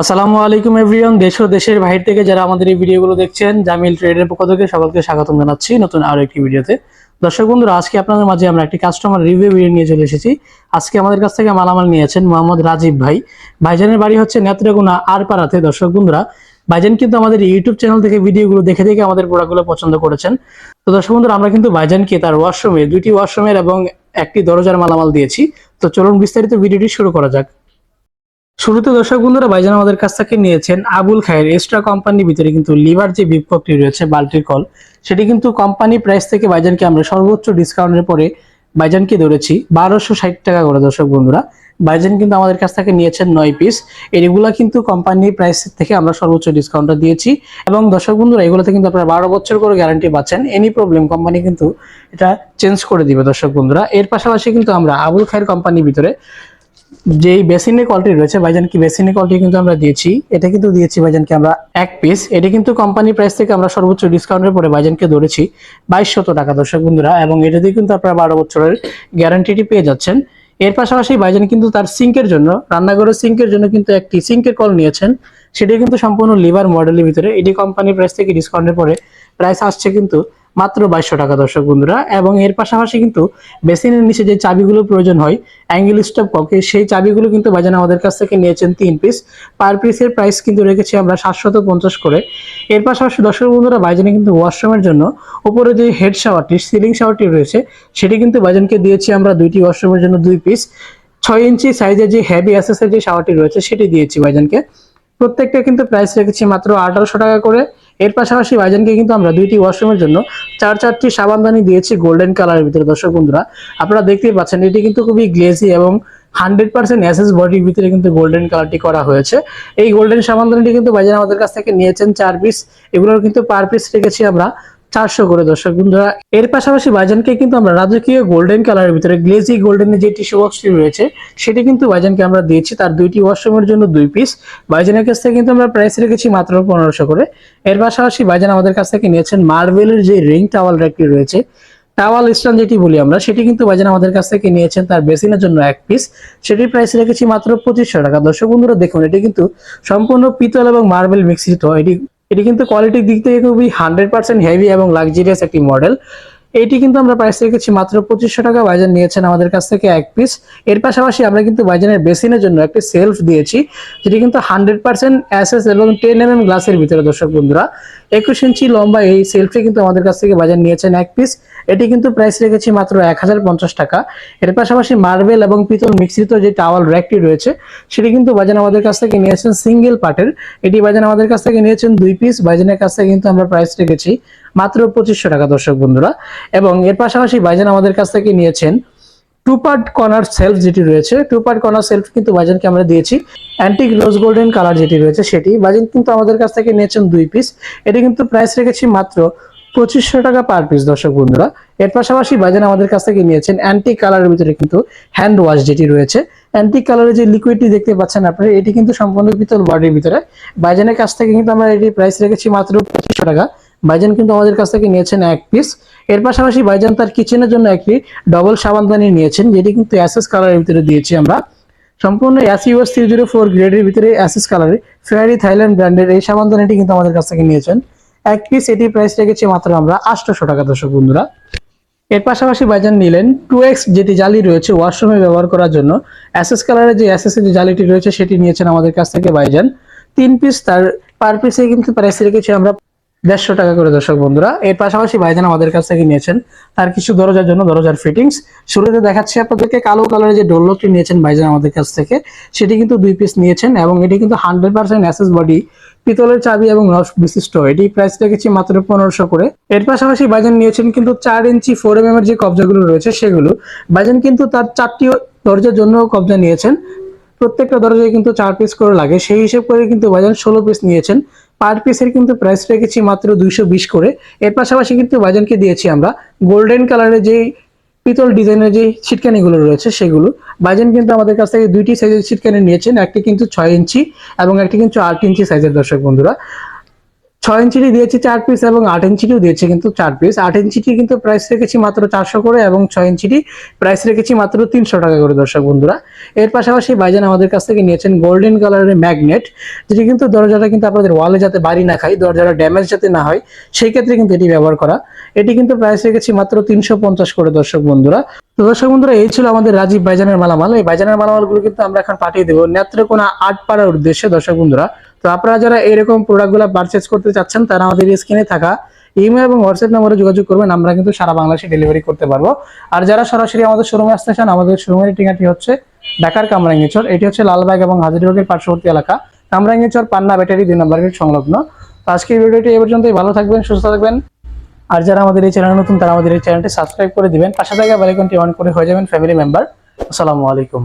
আসসালামু আলাইকুম এভরিওয়ান, দেশ ও দেশের বাইরে থেকে যারা আমাদের এই ভিডিওগুলো দেখছেন, জামিল ট্রেডের পক্ষ থেকে সকলকে স্বাগতম জানাচ্ছি নতুন আরও একটি ভিডিওতে। দর্শক বন্ধুরা, আজকে আপনাদের মাঝে আমরা একটি কাস্টমার রিভিউ ভিডিও নিয়ে চলে এসেছি। আজকে আমাদের কাছ থেকে মালামাল নিয়েছেন মোহাম্মদ রাজীব ভাই। ভাইজানের বাড়ি হচ্ছে নেত্রগুনা আর পাড়াতে দর্শক বন্ধুরা, ভাইজান কিন্তু আমাদের ইউটিউব চ্যানেল থেকে ভিডিওগুলো দেখে দেখে আমাদের প্রোডাক্টগুলো পছন্দ করেছেন। তো দর্শক বন্ধুরা, আমরা কিন্তু ভাইজানকে তার ওয়াশরুমে দুইটি ওয়াশরুমের এবং একটি দরজার মালামাল দিয়েছি। তো চলুন বিস্তারিত ভিডিওটি শুরু করা যাক। শুরুতে দর্শক বন্ধুরা ভাইজান আমাদের কাছ থেকে নিয়েছেন আবুল খায়ের এক্সট্রা কোম্পানির ভিতরে কিন্তু লিভার যে বিপক্ষটি রয়েছে বাল্টির কল, সেটি কিন্তু কোম্পানি প্রাইস থেকে ভাইজানকে আমরা সর্বোচ্চ ডিসকাউন্টের পরে ভাইজানকে ধরেছি বারোশো ষাট টাকা করে দর্শক বন্ধুরা। ভাইজান কিন্তু আমাদের কাছ থেকে নিয়েছেন নয় পিস এগুলা কিন্তু কোম্পানির প্রাইস থেকে আমরা সর্বোচ্চ ডিসকাউন্টটা দিয়েছি। এবং দর্শক বন্ধুরা, এগুলোতে কিন্তু আপনারা বারো বছর করে গ্যারান্টি পাচ্ছেন। এনি প্রবলেম কোম্পানি কিন্তু এটা চেঞ্জ করে দিবে দর্শক বন্ধুরা। এর পাশাপাশি কিন্তু আমরা আবুল খায়ের কোম্পানির ভিতরে যেই বেসিনে কলটি রয়েছে, ভাইজান, কি বেসিনে কলটি কিন্তু আমরা দিয়েছি, এটা কিন্তু দিয়েছি ভাইজানকে আমরা এক পিস এটা কিন্তু কোম্পানি প্রাইস থেকে আমরা সর্বোচ্চ ডিসকাউন্টের পরে ভাইজানকে ধরেছি বাইশশত টাকা, দর্শক বন্ধুরা, এবং এটা দিয়ে কিন্তু আপনারা বারো বছরের গ্যারান্টিটি পেয়ে যাচ্ছেন। এর পাশাপাশি ভাইজান কিন্তু তার সিঙ্কের জন্য, রান্নাঘরের সিঙ্কের জন্য কিন্তু একটি সিঙ্কের কল নিয়েছেন। সেটি কিন্তু সম্পূর্ণ লিভার মডেলের ভিতরে। এটি কোম্পানি প্রাইস থেকে ডিসকাউন্টের পরে প্রাইস আসছে কিন্তু মাত্র বাইশশো টাকা, দর্শক বন্ধুরা। এবং এর পাশাপাশি কিন্তু বেসিনের নিচে যে চাবিগুলো প্রয়োজন হয় অ্যাঙ্গেল স্টপ ককে সেই চাবিগুলো কিন্তু বাজান আমাদের কাছ থেকে নিয়েছেন তিন পিস পার পিসের প্রাইস কিন্তু রেখেছি আমরা সাতশত পঞ্চাশ করে। এর পাশাপাশি দর্শক বন্ধুরা বাজানে কিন্তু ওয়াশরুমের জন্য উপরে যে হেড শাওয়ারটি সিলিং শাওয়ারটি রয়েছে, সেটি কিন্তু বাজানকে দিয়েছি আমরা দুইটি ওয়াশরুমের জন্য দুই পিস ছয় ইঞ্চি সাইজের যে হেভি অ্যাসেসের যে শাওয়ারটি রয়েছে, সেটি দিয়েছি ভাইজানকে। প্রত্যেকটা কিন্তু প্রাইস রেখেছি মাত্র আঠারোশো টাকা করে। এর পাশাপাশি ভাইজানকে কিন্তু আমরা দুইটি ওয়াশরুমের জন্য চার চারটি সাবানদানি দিয়েছি গোল্ডেন কালারের ভিতরে। দর্শক বন্ধুরা, আপনারা দেখতেই পাচ্ছেন, এটি কিন্তু খুবই গ্লেজি এবং হান্ড্রেড পার্সেন্ট অ্যাসেস বডির ভিতরে কিন্তু গোল্ডেন কালারটি করা হয়েছে। এই গোল্ডেন সাবানদানিটি কিন্তু ভাইজান আমাদের কাছ থেকে নিয়েছেন চার পিস এগুলোর কিন্তু পার পিস রেখেছি আমরা। চারশো করে। দর্শক বন্ধুরা, এর পাশাপাশি ভাইজানকে কিন্তু আমরা রাজকীয় গোল্ডেন কালারের ভিতরে গ্লেজি গোল্ডেনের যে টিস্যু বক্সটি রয়েছে, সেটি কিন্তু ভাইজানকে আমরা দিয়েছি। তার দুইটি ওয়াশরুমের জন্য দুই পিস। ভাইজানের কাছ থেকে কিন্তু আমরা প্রাইস রেখেছি মাত্র পনেরোশো করে। এর পাশাপাশি ভাইজান আমাদের কাছ থেকে নিয়েছেন মার্বেলের যে রিং টাওয়াল র্যাকটি রয়েছে, টাওয়াল স্ট্যান্ড যেটি বলি আমরা, সেটি কিন্তু ভাইজান আমাদের কাছ থেকে নিয়েছেন তার বেসিনের জন্য এক পিস। সেটির প্রাইস রেখেছি মাত্র পঁচিশশো টাকা। দর্শক বন্ধুরা, দেখুন, এটি কিন্তু সম্পূর্ণ পিতল এবং মার্বেল মিক্সিত এটি এটি কিন্তু কোয়ালিটির দিক থেকে খুবই হান্ড্রেড পার্সেন্ট হেভি এবং লাক্সারিয়াস একটি মডেল এটি কিন্তু আমরা প্রাইস রেখেছি মাত্র পঁচিশশো টাকা। বাইজান নিয়েছেন আমাদের কাছ থেকে এক পিস এর পাশাপাশি আমরা কিন্তু বাইজানের বেসিনের জন্য একটি সেলফ দিয়েছি, যেটি কিন্তু হান্ড্রেড পার্সেন্ট অ্যাসেস এবং টেন এম এম গ্লাসের ভিতরে, দর্শক বন্ধুরা। একুশ ইঞ্চি লম্বা এই সেলফটি কিন্তু আমাদের কাছ থেকে বাজার নিয়েছেন এক পিস এটি কিন্তু প্রাইস রেখেছি মাত্র এক হাজার পঞ্চাশ টাকা। এর পাশাপাশি মার্বেল এবং পিতল মিশ্রিত যে টাওয়াল র্যাকটি রয়েছে, সেটি কিন্তু বাজান আমাদের কাছ থেকে নিয়েছেন সিঙ্গেল পার্টের এটি বাজান আমাদের কাছ থেকে নিয়েছেন দুই পিস বাজানের কাছ থেকে কিন্তু আমরা প্রাইস রেখেছি মাত্র পঁচিশশো টাকা, দর্শক বন্ধুরা। এবং এর পাশাপাশি বাইজান আমাদের কাছ থেকে নিয়েছেন টু পার্ট কর্নার সেলফ যেটি রয়েছে। টু পার্ট কর্নার সেলফ কিন্তু বাজানকে আমরা দিয়েছি। অ্যান্টিক রোজ গোল্ডেন কালার যেটি রয়েছে সেটি। বাজান কিন্তু আমাদের কাছ থেকে নিয়েছেন দুই পিস এটি কিন্তু প্রাইস রেখেছি মাত্র পঁচিশশো টাকা পার পিস দর্শক বন্ধুরা। এর পাশাপাশি বাজান আমাদের কাছ থেকে নিয়েছেন অ্যান্টিক কালারের ভিতরে কিন্তু হ্যান্ড ওয়াশ যেটি রয়েছে। অ্যান্টিক কালারের যে লিকুইডটি দেখতে পাচ্ছেন আপনারা, এটি কিন্তু সম্পূর্ণ পিতল বডির ভিতরে। বাজানের কাছ থেকে কিন্তু আমরা এটি প্রাইস রেখেছি মাত্র পঁচিশশো টাকা। ভাইজান কিন্তু আমাদের কাছ থেকে নিয়েছেন এক পিস এর পাশাপাশি ভাইজান তার কিচেনের জন্য একটি ডবল সাবানদানি নিয়েছেন, যেটি কিন্তু অ্যাসেস কালারের ভিতরে দিয়েছি আমরা। সম্পূর্ণ S US three zero four গ্রেডের ভিতরে অ্যাসেস কালারে ফেয়ারি থাইল্যান্ড ব্র্যান্ডের এই সাবানদানিটি কিন্তু আমাদের কাছ থেকে নিয়েছেন। এক পিস এটি প্রাইস রেখেছি মাত্র আমরা আটশোশো টাকা, দর্শক বন্ধুরা। এর পাশাপাশি ভাইজান নিলেন টু এক্স যেটি জালি রয়েছে ওয়াশরুমে ব্যবহার করার জন্য। অ্যাসেস কালারের যে অ্যাসেসের যে জালিটি রয়েছে সেটি নিয়েছেন আমাদের কাছ থেকে বাইজান তিন পিস তার পার পিসে কিন্তু প্রাইস রেখেছি আমরা দেড়শো টাকা করে দর্শক বন্ধুরা। এর পাশাপাশি ভাইজান আমাদের কাছ থেকে নিয়েছেন তার কিছু দরজার জন্য, দরজার ফিটিংস শুরুতে দেখাচ্ছি আপনাদেরকে কালো কালারের যে ডোরলকটি নিয়েছেন ভাইজান আমাদের কাছ থেকে, সেটি কিন্তু দুই পিস নিয়েছেন এবং এটি কিন্তু হান্ড্রেড পার্সেন্ট অ্যাসেস বডি পিতলের চাবি এবং রস বিশিষ্ট। এটি প্রাইস রেখেছি মাত্র পনেরোশো করে। এর পাশাপাশি বাইজান নিয়েছেন কিন্তু চার ইঞ্চি ফোর এম এর যে কবজাগুলো রয়েছে সেগুলো। ভাইজান কিন্তু তার চারটি দরজার জন্য কবজা নিয়েছেন। প্রত্যেকটা দরজায় কিন্তু চার পিস করে লাগে। সেই হিসেব করে কিন্তু বাজান ষোলো পিস নিয়েছেন। পার পিসের কিন্তু প্রাইস রেখেছি মাত্র দুইশো বিশ করে। এর পাশাপাশি কিন্তু বাজানকে দিয়েছি আমরা গোল্ডেন কালারের যে পিতল ডিজাইনের যে ছিটকানিগুলো রয়েছে সেগুলো। বাজান কিন্তু আমাদের কাছ থেকে দুইটি সাইজের ছিটকানি নিয়েছেন, একটি কিন্তু ছয় ইঞ্চি এবং একটি কিন্তু আট ইঞ্চি সাইজের দর্শক বন্ধুরা। ছয় ইঞ্চিটি দিয়েছি চার পিস এবং আট ইঞ্চিটিও দিয়েছে কিন্তু চার পিস আট ইঞ্চিটি কিন্তু প্রাইস রেখেছি মাত্র চারশো করে এবং ছয় ইঞ্চিটি প্রাইস রেখেছি মাত্র তিনশো টাকা করে, দর্শক বন্ধুরা। এর পাশাপাশি ভাইজান আমাদের কাছ থেকে নিয়েছেন গোল্ডেন কালারের ম্যাগনেট যেটি কিন্তু দরজাটা কিন্তু আপনাদের ওয়ালে যাতে বাড়ি না খায়, দরজাটা ড্যামেজ যাতে না হয়, সেই ক্ষেত্রে কিন্তু এটি ব্যবহার করা। এটি কিন্তু প্রাইস রেখেছি মাত্র তিনশো পঞ্চাশ করে, দর্শক বন্ধুরা। তো দর্শক বন্ধুরা, এই ছিল আমাদের রাজীব ভাইজানের মালামাল। এই ভাইজানের মালামালগুলো কিন্তু আমরা এখন পাঠিয়ে দেবো নেত্রকোনা আট পাড়ার উদ্দেশ্যে, দর্শক বন্ধুরা। তো আপনারা যারা এরকম প্রোডাক্টগুলো পারচেজ করতে চাচ্ছেন, তারা আমাদের স্ক্রিনে থাকা ইমেল এবং হোয়াটসঅ্যাপ নম্বরে যোগাযোগ করবেন, আমরা কিন্তু সারা বাংলাদেশে ডেলিভারি করতে পারব। আর যারা সরাসরি আমাদের শোরুমে আসতে চান, আমাদের শোরুমের ঠিকানাটি হচ্ছে ঢাকার কামরাঙ্গিচর এটি হচ্ছে লালবাগ এবং হাজারিবাগের পার্শ্ববর্তী এলাকা। কামরাঙ্গিচর পান্না ব্যাটারি, দুই নম্বর গেট, সংলগ্ন। তো আজকের ভিডিওটি এ পর্যন্তই, ভালো থাকবেন, সুস্থ থাকবেন। আর যারা আমাদের এই চ্যানেল নতুন, তারা আমাদের এই চ্যানেলটি সাবস্ক্রাইব করে দিবেন। পাশে থাকা বেলাইকনটি অন করে হয়ে যাবেন ফ্যামিলি মেম্বার আসসালামু আলাইকুম।